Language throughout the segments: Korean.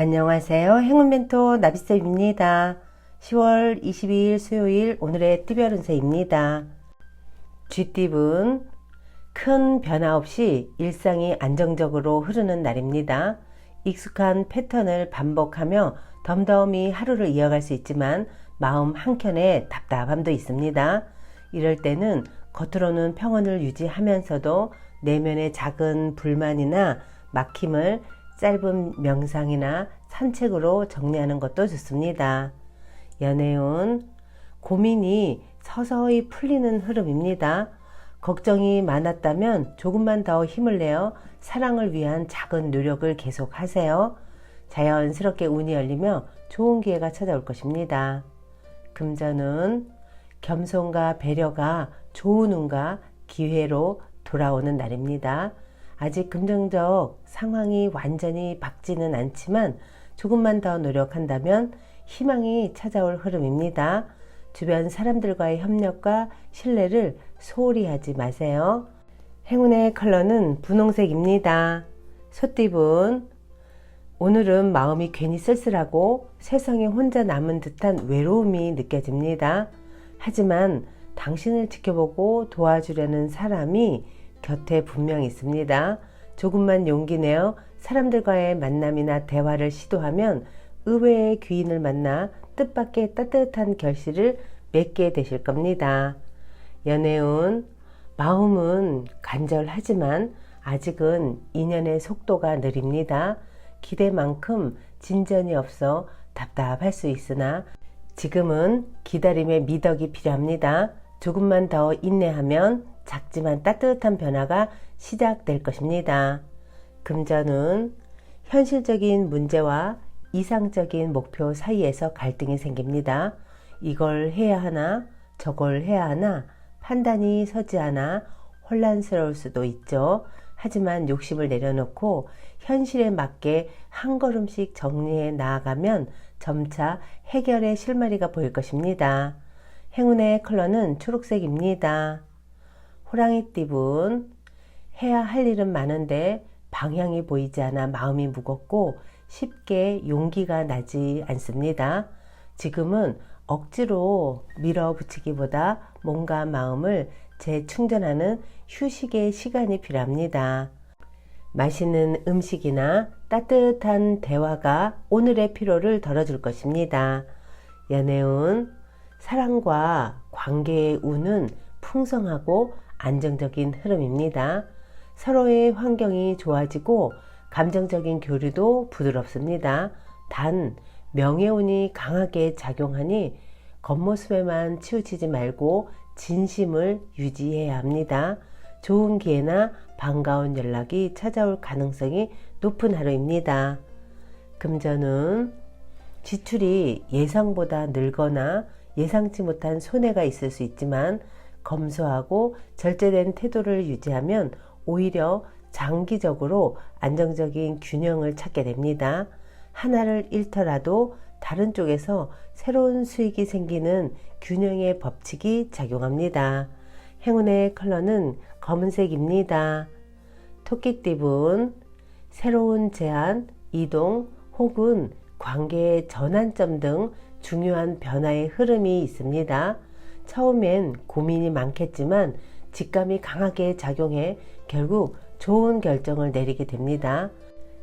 안녕하세요. 행운 멘토 나비쌤입니다. 10월 22일 수요일 오늘의 띠별 운세입니다. 쥐띠분 큰 변화 없이 일상이 안정적으로 흐르는 날입니다. 익숙한 패턴을 반복하며 덤덤히 하루를 이어갈 수 있지만 마음 한켠에 답답함도 있습니다. 이럴 때는 겉으로는 평온을 유지하면서도 내면의 작은 불만이나 막힘을 짧은 명상이나 산책으로 정리하는 것도 좋습니다. 연애운 고민이 서서히 풀리는 흐름입니다. 걱정이 많았다면 조금만 더 힘을 내어 사랑을 위한 작은 노력을 계속 하세요. 자연스럽게 운이 열리며 좋은 기회가 찾아올 것입니다. 금전은 겸손과 배려가 좋은 운과 기회로 돌아오는 날입니다. 아직 긍정적 상황이 완전히 박지는 않지만 조금만 더 노력한다면 희망이 찾아올 흐름입니다. 주변 사람들과의 협력과 신뢰를 소홀히 하지 마세요. 행운의 컬러는 분홍색입니다. 소띠분 오늘은 마음이 괜히 쓸쓸하고 세상에 혼자 남은 듯한 외로움이 느껴집니다. 하지만 당신을 지켜보고 도와주려는 사람이 곁에 분명 있습니다. 조금만 용기 내어 사람들과의 만남이나 대화를 시도하면 의외의 귀인을 만나 뜻밖의 따뜻한 결실을 맺게 되실 겁니다. 연애운 마음은 간절하지만 아직은 인연의 속도가 느립니다. 기대만큼 진전이 없어 답답할 수 있으나 지금은 기다림의 미덕이 필요합니다. 조금만 더 인내하면 작지만 따뜻한 변화가 시작될 것입니다. 금전은 현실적인 문제와 이상적인 목표 사이에서 갈등이 생깁니다. 이걸 해야 하나, 저걸 해야 하나, 판단이 서지 않아 혼란스러울 수도 있죠. 하지만 욕심을 내려놓고 현실에 맞게 한 걸음씩 정리해 나아가면 점차 해결의 실마리가 보일 것입니다. 행운의 컬러는 초록색입니다. 호랑이띠분 해야 할 일은 많은데 방향이 보이지 않아 마음이 무겁고 쉽게 용기가 나지 않습니다. 지금은 억지로 밀어붙이기보다 몸과 마음을 재충전하는 휴식의 시간이 필요합니다. 맛있는 음식이나 따뜻한 대화가 오늘의 피로를 덜어줄 것입니다. 연애운 사랑과 관계의 운은 풍성하고 안정적인 흐름입니다. 서로의 환경이 좋아지고 감정적인 교류도 부드럽습니다. 단 명예운이 강하게 작용하니 겉모습에만 치우치지 말고 진심을 유지해야 합니다. 좋은 기회나 반가운 연락이 찾아올 가능성이 높은 하루입니다. 금전은 지출이 예상보다 늘거나 예상치 못한 손해가 있을 수 있지만 검소하고 절제된 태도를 유지하면 오히려 장기적으로 안정적인 균형을 찾게 됩니다. 하나를 잃더라도 다른 쪽에서 새로운 수익이 생기는 균형의 법칙이 작용합니다. 행운의 컬러는 검은색입니다. 토끼띠분 새로운 제안, 이동 혹은 관계의 전환점 등 중요한 변화의 흐름이 있습니다. 처음엔 고민이 많겠지만 직감이 강하게 작용해 결국 좋은 결정을 내리게 됩니다.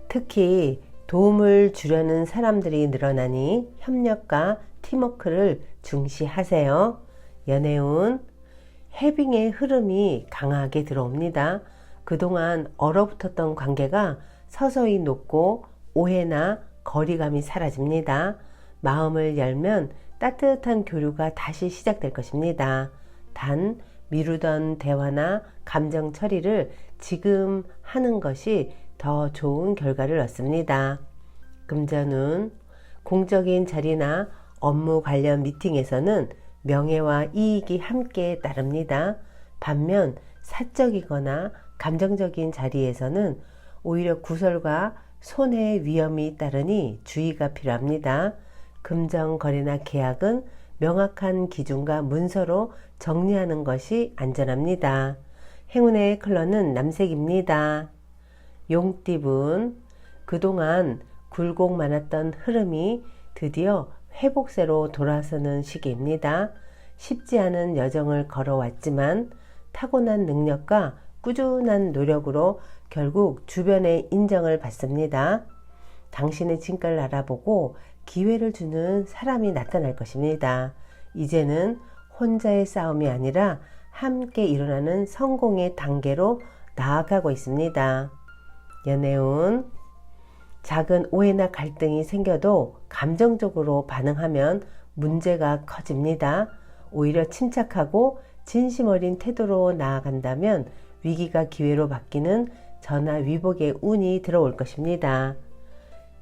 특히 도움을 주려는 사람들이 늘어나니 협력과 팀워크를 중시하세요. 연애운 해빙의 흐름이 강하게 들어옵니다. 그동안 얼어붙었던 관계가 서서히 녹고 오해나 거리감이 사라집니다. 마음을 열면 따뜻한 교류가 다시 시작될 것입니다. 단, 미루던 대화나 감정 처리를 지금 하는 것이 더 좋은 결과를 얻습니다. 금전운 공적인 자리나 업무 관련 미팅에서는 명예와 이익이 함께 따릅니다. 반면 사적이거나 감정적인 자리에서는 오히려 구설과 손해의 위험이 따르니 주의가 필요합니다. 금전 거래나 계약은 명확한 기준과 문서로 정리하는 것이 안전합니다. 행운의 컬러는 남색입니다. 용띠분 그동안 굴곡 많았던 흐름이 드디어 회복세로 돌아서는 시기입니다. 쉽지 않은 여정을 걸어왔지만 타고난 능력과 꾸준한 노력으로 결국 주변의 인정을 받습니다. 당신의 진가를 알아보고 기회를 주는 사람이 나타날 것입니다. 이제는 혼자의 싸움이 아니라 함께 일어나는 성공의 단계로 나아가고 있습니다. 연애운 작은 오해나 갈등이 생겨도 감정적으로 반응하면 문제가 커집니다. 오히려 침착하고 진심 어린 태도로 나아간다면 위기가 기회로 바뀌는 전화 위복의 운이 들어올 것입니다.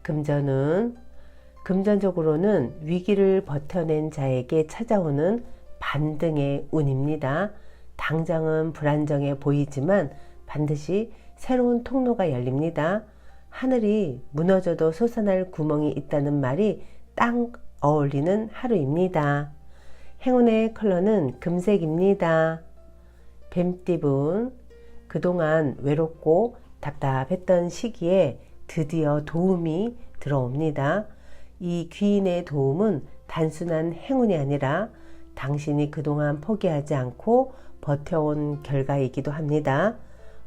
금전은 금전적으로는 위기를 버텨낸 자에게 찾아오는 반등의 운입니다. 당장은 불안정해 보이지만 반드시 새로운 통로가 열립니다. 하늘이 무너져도 솟아날 구멍이 있다는 말이 딱 어울리는 하루입니다. 행운의 컬러는 금색입니다. 뱀띠분, 그동안 외롭고 답답했던 시기에 드디어 도움이 들어옵니다. 이 귀인의 도움은 단순한 행운이 아니라 당신이 그동안 포기하지 않고 버텨온 결과이기도 합니다.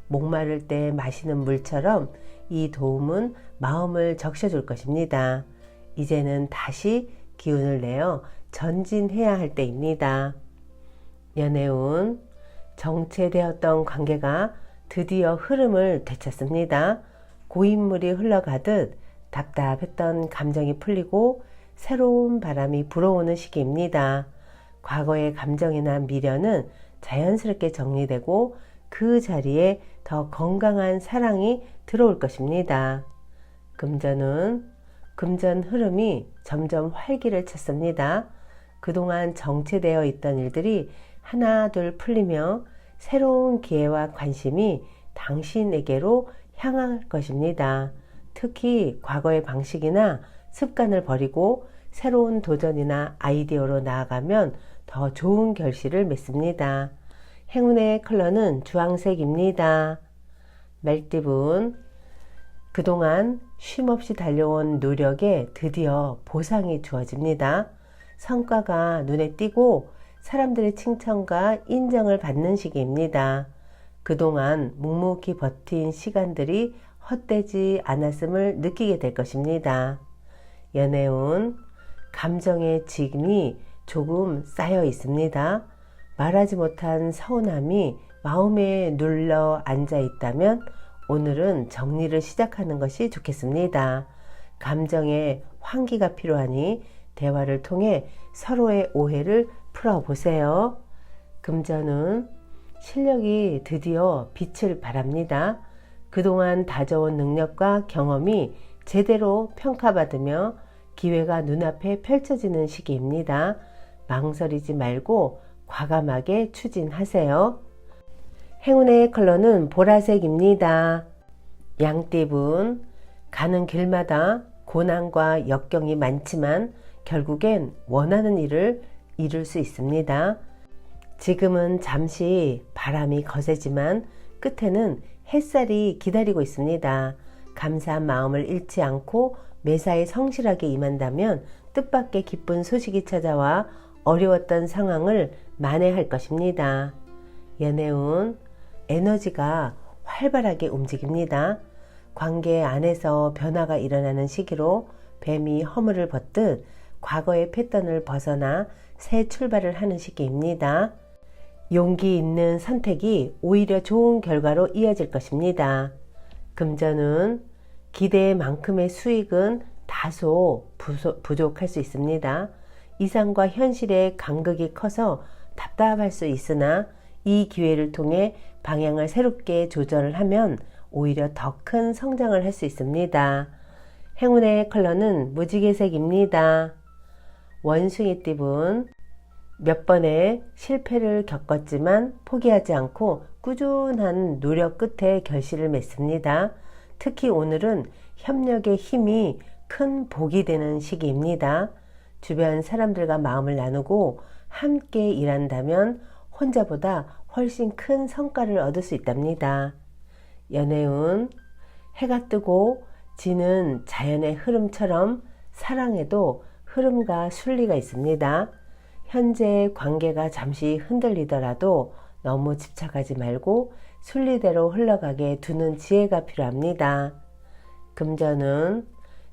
목마를 때 마시는 물처럼 이 도움은 마음을 적셔줄 것입니다. 이제는 다시 기운을 내어 전진해야 할 때입니다. 연애운 정체되었던 관계가 드디어 흐름을 되찾습니다. 고인물이 흘러가듯 답답했던 감정이 풀리고 새로운 바람이 불어오는 시기입니다. 과거의 감정이나 미련은 자연스럽게 정리되고 그 자리에 더 건강한 사랑이 들어올 것입니다. 금전은 금전 흐름이 점점 활기를 찾습니다. 그동안 정체되어 있던 일들이 하나 둘 풀리며 새로운 기회와 관심이 당신에게로 향할 것입니다. 특히 과거의 방식이나 습관을 버리고 새로운 도전이나 아이디어로 나아가면 더 좋은 결실을 맺습니다. 행운의 컬러는 주황색입니다. 멜띠분, 그동안 쉼없이 달려온 노력에 드디어 보상이 주어집니다. 성과가 눈에 띄고 사람들의 칭찬과 인정을 받는 시기입니다. 그동안 묵묵히 버틴 시간들이 헛되지 않았음을 느끼게 될 것입니다. 연애운 감정의 짐이 조금 쌓여 있습니다. 말하지 못한 서운함이 마음에 눌러 앉아 있다면 오늘은 정리를 시작하는 것이 좋겠습니다. 감정에 환기가 필요하니 대화를 통해 서로의 오해를 풀어보세요. 금전은 실력이 드디어 빛을 발합니다. 그동안 다져온 능력과 경험이 제대로 평가받으며 기회가 눈앞에 펼쳐지는 시기입니다. 망설이지 말고 과감하게 추진하세요. 행운의 컬러는 보라색입니다. 양띠분, 가는 길마다 고난과 역경이 많지만 결국엔 원하는 일을 이룰 수 있습니다. 지금은 잠시 바람이 거세지만 끝에는 햇살이 기다리고 있습니다. 감사한 마음을 잃지 않고 매사에 성실하게 임한다면 뜻밖의 기쁜 소식이 찾아와 어려웠던 상황을 만회할 것입니다. 연애운 에너지가 활발하게 움직입니다. 관계 안에서 변화가 일어나는 시기로 뱀이 허물을 벗듯 과거의 패턴을 벗어나 새 출발을 하는 시기입니다. 용기 있는 선택이 오히려 좋은 결과로 이어질 것입니다. 금전은 기대만큼의 수익은 다소 부족할 수 있습니다. 이상과 현실의 간극이 커서 답답할 수 있으나 이 기회를 통해 방향을 새롭게 조절을 하면 오히려 더 큰 성장을 할 수 있습니다. 행운의 컬러는 무지개색입니다. 원숭이 띠분 몇 번의 실패를 겪었지만 포기하지 않고 꾸준한 노력 끝에 결실을 맺습니다. 특히 오늘은 협력의 힘이 큰 복이 되는 시기입니다. 주변 사람들과 마음을 나누고 함께 일한다면 혼자보다 훨씬 큰 성과를 얻을 수 있답니다. 연애운 해가 뜨고 지는 자연의 흐름처럼 사랑에도 흐름과 순리가 있습니다. 현재 관계가 잠시 흔들리더라도 너무 집착하지 말고 순리대로 흘러가게 두는 지혜가 필요합니다. 금전은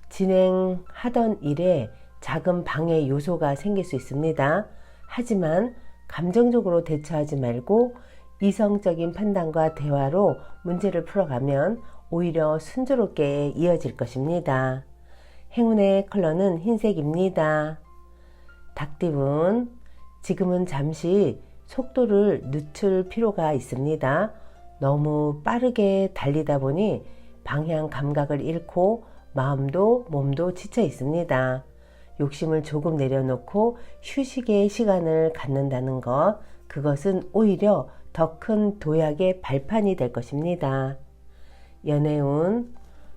진행하던 일에 작은 방해 요소가 생길 수 있습니다. 하지만 감정적으로 대처하지 말고 이성적인 판단과 대화로 문제를 풀어가면 오히려 순조롭게 이어질 것입니다. 행운의 컬러는 흰색입니다. 닭띠분, 지금은 잠시 속도를 늦출 필요가 있습니다. 너무 빠르게 달리다 보니 방향 감각을 잃고 마음도 몸도 지쳐 있습니다. 욕심을 조금 내려놓고 휴식의 시간을 갖는다는 것, 그것은 오히려 더 큰 도약의 발판이 될 것입니다. 연애운,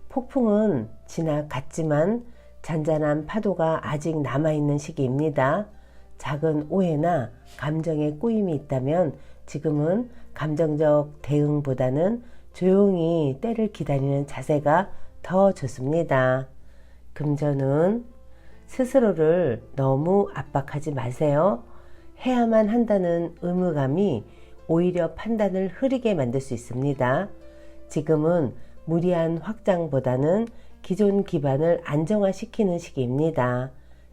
폭풍은 지나갔지만 잔잔한 파도가 아직 남아있는 시기입니다. 작은 오해나 감정의 꼬임이 있다면 지금은 감정적 대응보다는 조용히 때를 기다리는 자세가 더 좋습니다. 금전은 스스로를 너무 압박하지 마세요. 해야만 한다는 의무감이 오히려 판단을 흐리게 만들 수 있습니다. 지금은 무리한 확장보다는 기존 기반을 안정화시키는 시기입니다.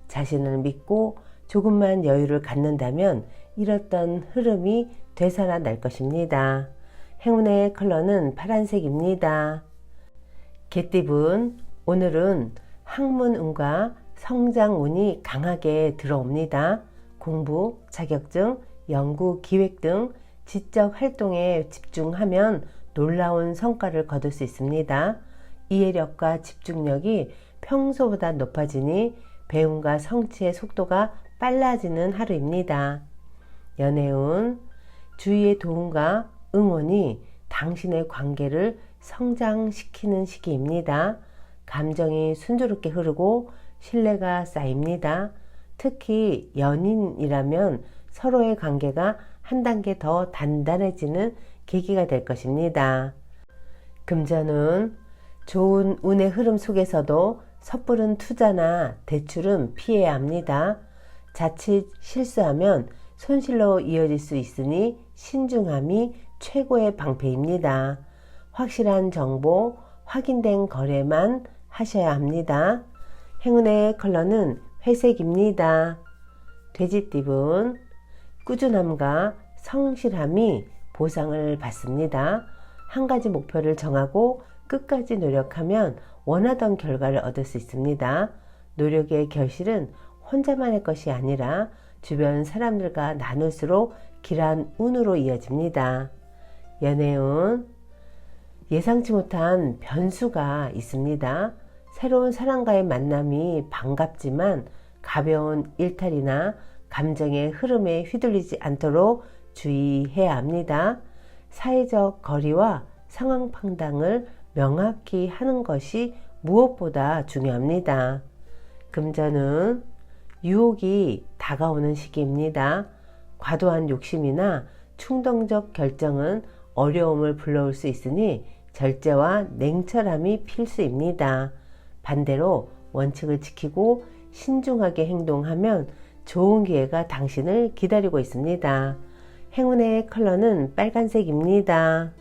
자신을 믿고 조금만 여유를 갖는다면 잃었던 흐름이 되살아날 것입니다. 행운의 컬러는 파란색입니다. 개띠분, 오늘은 학문운과 성장운이 강하게 들어옵니다. 공부, 자격증, 연구, 기획 등 지적 활동에 집중하면 놀라운 성과를 거둘 수 있습니다. 이해력과 집중력이 평소보다 높아지니 배움과 성취의 속도가 빨라지는 하루입니다. 연애운, 주위의 도움과 응원이 당신의 관계를 성장시키는 시기입니다. 감정이 순조롭게 흐르고 신뢰가 쌓입니다. 특히 연인이라면 서로의 관계가 한 단계 더 단단해지는 계기가 될 것입니다. 금전은 좋은 운의 흐름 속에서도 섣부른 투자나 대출은 피해야 합니다. 자칫 실수하면 손실로 이어질 수 있으니 신중함이 최고의 방패입니다. 확실한 정보, 확인된 거래만 하셔야 합니다. 행운의 컬러는 회색입니다. 돼지띠분, 꾸준함과 성실함이 보상을 받습니다. 한 가지 목표를 정하고 끝까지 노력하면 원하던 결과를 얻을 수 있습니다. 노력의 결실은 혼자만의 것이 아니라 주변 사람들과 나눌수록 길한 운으로 이어집니다. 연애운 예상치 못한 변수가 있습니다. 새로운 사람과의 만남이 반갑지만 가벼운 일탈이나 감정의 흐름에 휘둘리지 않도록 주의해야 합니다. 사회적 거리와 상황 판단을 명확히 하는 것이 무엇보다 중요합니다. 금전은 유혹이 다가오는 시기입니다. 과도한 욕심이나 충동적 결정은 어려움을 불러올 수 있으니 절제와 냉철함이 필수입니다. 반대로 원칙을 지키고 신중하게 행동하면 좋은 기회가 당신을 기다리고 있습니다. 행운의 컬러는 빨간색입니다.